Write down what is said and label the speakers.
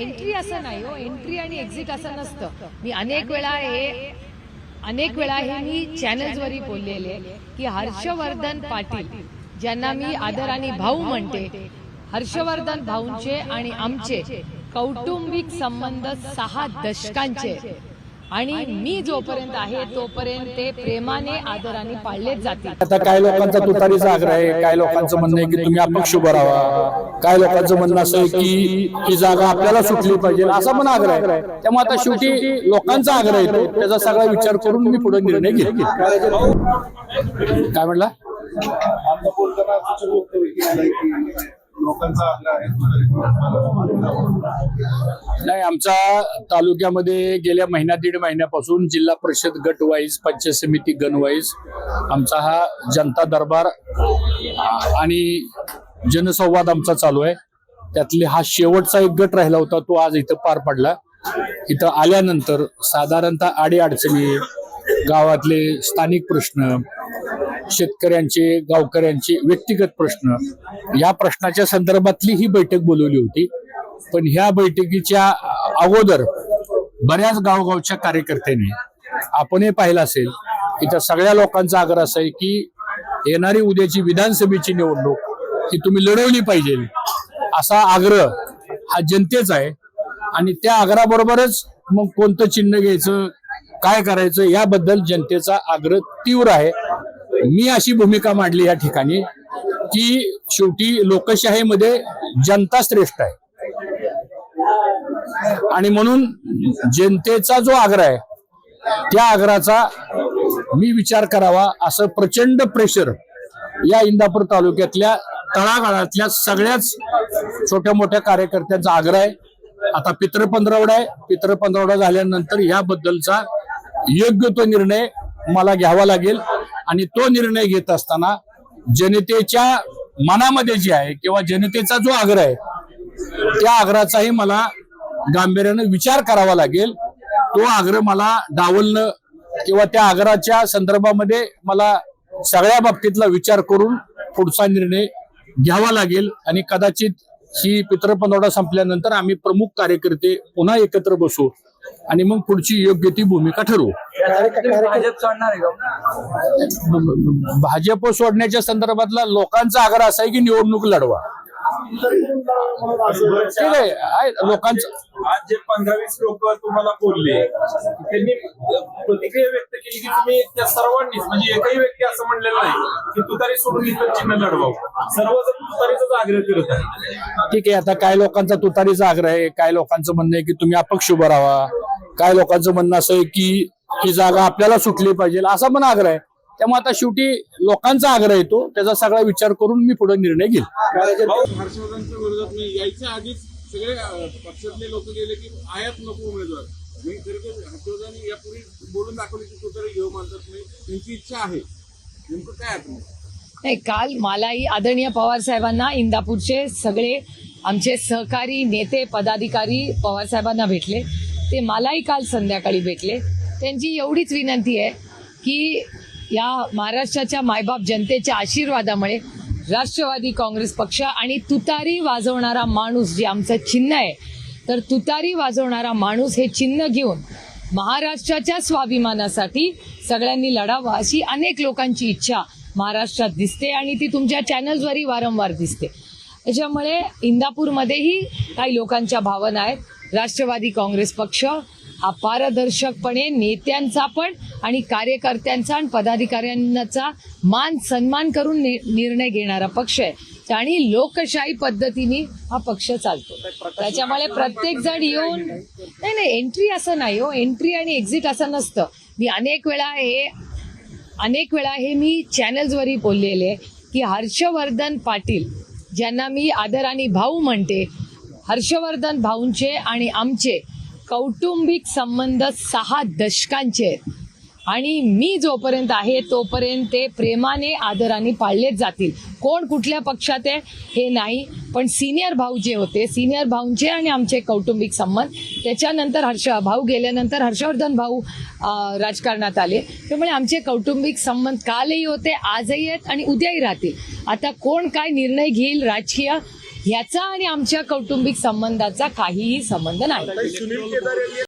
Speaker 1: Entry असं नाही हो. एंट्री आणि एक्झिट असं नसतं. मी अनेक वेळा हे अनेक वेळा हे मी चॅनल्सवरही बोललेले की हर्षवर्धन पाटील ज्यांना मी आदराने भाऊ म्हणते. हर्षवर्धन भाऊंचे आणि आमचे कौटुंबिक संबंध सहा दशकांचे. आणि मी जोपर्यंत आहे तोपर्यंत ते प्रेमाने आदराने पाळलेच जातील.
Speaker 2: आता काय लोकांचा तुतारीचा आग्रह आहे काय लोकांचं म्हणणं आहे की तुम्ही अपक्ष उभं राहा. काय लोकांचं म्हणणं असं आहे की ही जागा आपल्याला सुटली पाहिजे असा पण आग्रह आहे. त्यामुळे आता शेवटी लोकांचा आग्रह येतो त्याचा सगळा विचार करून मी पुढे निर्णय घेईल काय म्हणला
Speaker 3: लोकांचा आग्रह आहे.
Speaker 2: नाही आमचा तालुक्यामध्ये गेल्या महिना दीड महिन्यापासून जिल्हा परिषद गट वाईज पंचायत समिती गण वाईज आमचा हा जनता दरबार आणि जनसंवाद आमचा चालू आहे. त्यातले हा शेवटचा एक गट राहिला होता तो आज इथं पार पडला. इथं आल्यानंतर साधारणतः आडी अडचणी गावातले स्थानिक प्रश्न शेतकऱ्यांचे गावकऱ्यांचे व्यक्तिगत प्रश्न. या प्रश्नाच्या संदर्भातली ही बैठक बोलवली होती. पण ह्या बैठकीच्या अगोदर बऱ्याच गावगावच्या कार्यकर्त्यांनी आपणही पाहिलं असेल इथं सगळ्या लोकांचा आग्रह असा आहे की येणारी उद्याची विधानसभेची निवडणूक ही तुम्ही लढवली पाहिजे. असा आग्रह हा जनतेचा आहे. आणि त्या आग्रहाबरोबरच मग कोणतं चिन्ह घ्यायचं काय करायचं याबद्दल जनतेचा आग्रह तीव्र आहे. मी अशी भूमिका मांडली या ठिकाणी की शेवटी लोकशाहीमध्ये जनता श्रेष्ठ आहे. आणि म्हणून जनतेचा जो आग्रह आहे त्या आग्रहाचा मी विचार करावा असं प्रचंड प्रेशर या इंदापूर तालुक्यातल्या तळागाळातल्या सगळ्याच छोट्या मोठ्या कार्यकर्त्यांचा आग्रह आहे. आता पित्र पंधरवडा आहे. पित्र पंधरवडा झाल्यानंतर याबद्दलचा योग्य तो निर्णय मला घ्यावा लागेल. आणि तो निर्णय घेत असताना जनतेच्या मनामध्ये जे आहे किंवा जनतेचा जो आग्रह आहे त्या आग्रहाचाही मला गांभीर्यानं विचार करावा लागेल. तो आग्रह मला डावलणं किंवा त्या आग्रहाच्या संदर्भामध्ये मला सगळ्या बाबतीतला विचार करून पुढचा निर्णय घ्यावा लागेल आणि कदाचित ही पितृपंधरवडा संपल्यानंतर आम्ही प्रमुख कार्यकर्ते पुन्हा एकत्र बसू आणि मग पुढची योग्य ती भूमिका ठरवू.
Speaker 4: भाजप
Speaker 2: सोडण्याच्या संदर्भातला लोकांचा आग्रह असा आहे की निवडणूक लढवा. ठीक आहे लोकांचं
Speaker 3: आज जे पंधरा वीस लोक तुम्हाला बोलले त्यांनी प्रतिक्रिया व्यक्त केली की तुम्ही त्या सर्वांनीच म्हणजे एकही व्यक्ती असं म्हणलेलं नाही की तुतारी सोडून इथं चिन्ह लढवावं. सर्वजण तुतारीचाच आग्रह करत आहे
Speaker 2: ठीक आहे आता काय लोकांचा तुतारीचा आग्रह आहे काय लोकांचं म्हणणं आहे की तुम्ही अपक्ष उभं राहा. काय लोकांचं म्हणणं असं आहे की ही जागा आपल्याला सुटली पाहिजे असा पण आग्रह आहे. त्यामुळे आता शेवटी लोकांचा आग्रह येतो त्याचा सगळा विचार करून मी पुढे निर्णय घेईल.
Speaker 5: हर्षवर्धनच्या विरोधात मी यायच्या आधीच सगळे अं, पक्षातले लोक गेले की आयात नको उमेदवार. मी खरं तर हर्षवर्धन यापूर्वी बोलून दाखवले की तू तरी घेऊ मानतात नाही त्यांची इच्छा आहे. नेमकं काय आपण
Speaker 1: नाही काल मलाही आदरणीय पवार साहेबांना इंदापूरचे सगळे आमचे सहकारी नेते पदाधिकारी पवार साहेबांना भेटले. ते मलाही काल संध्याकाळी भेटले. त्यांची एवढीच विनंती आहे की या महाराष्ट्राच्या मायबाप जनतेच्या आशीर्वादामुळे राष्ट्रवादी काँग्रेस पक्ष आणि तुतारी वाजवणारा माणूस जे आमचं चिन्ह आहे तर तुतारी वाजवणारा माणूस हे चिन्ह घेऊन महाराष्ट्राच्या स्वाभिमानासाठी सगळ्यांनी लढावं अशी अनेक लोकांची इच्छा महाराष्ट्रात दिसते आणि ती तुमच्या चॅनल्सवरही वारंवार दिसते. त्याच्यामुळे इंदापूरमध्येही काही लोकांच्या भावना आहेत. राष्ट्रवादी काँग्रेस पक्ष अपारदर्शकपणे नेत्यांचा पण आणि कार्यकर्त्यांचा आणि पदाधिकाऱ्यांचा मान सन्मान करून नि- निर्णय घेणारा पक्ष आहे. आणि लोकशाही पद्धतीने हा पक्ष चालतो. त्याच्यामुळे प्रत्येक जण येऊन नाही नाही एंट्री असं नाही हो. एंट्री आणि एक्झिट असं नसतं. मी अनेक वेळा हे अनेक वेळा हे मी चॅनल्सवरही बोललेले की हर्षवर्धन पाटील ज्यांना मी आदराने भाऊ म्हणते हर्षवर्धन भाऊंचे आणि आमचे कौटुंबिक संबंध सहा दशकांचे आहेत. आणि मी जोपर्यंत आहे तोपर्यंत ते प्रेमाने आदराने पाळलेच जातील. कोण कुठल्या पक्षात आहे हे नाही. पण सिनियर भाऊ जे होते सिनियर भाऊंचे आणि आमचे कौटुंबिक संबंध त्याच्यानंतर हर्ष भाऊ गेल्यानंतर हर्षवर्धन भाऊ राजकारणात आले. त्यामुळे आमचे कौटुंबिक संबंध कालही होते आजही आहेत आणि उद्याही राहतील. आता कोण काय निर्णय घेईल राजकीय ह्याचा आणि आमच्या कौटुंबिक संबंधाचा काहीही संबंध नाही.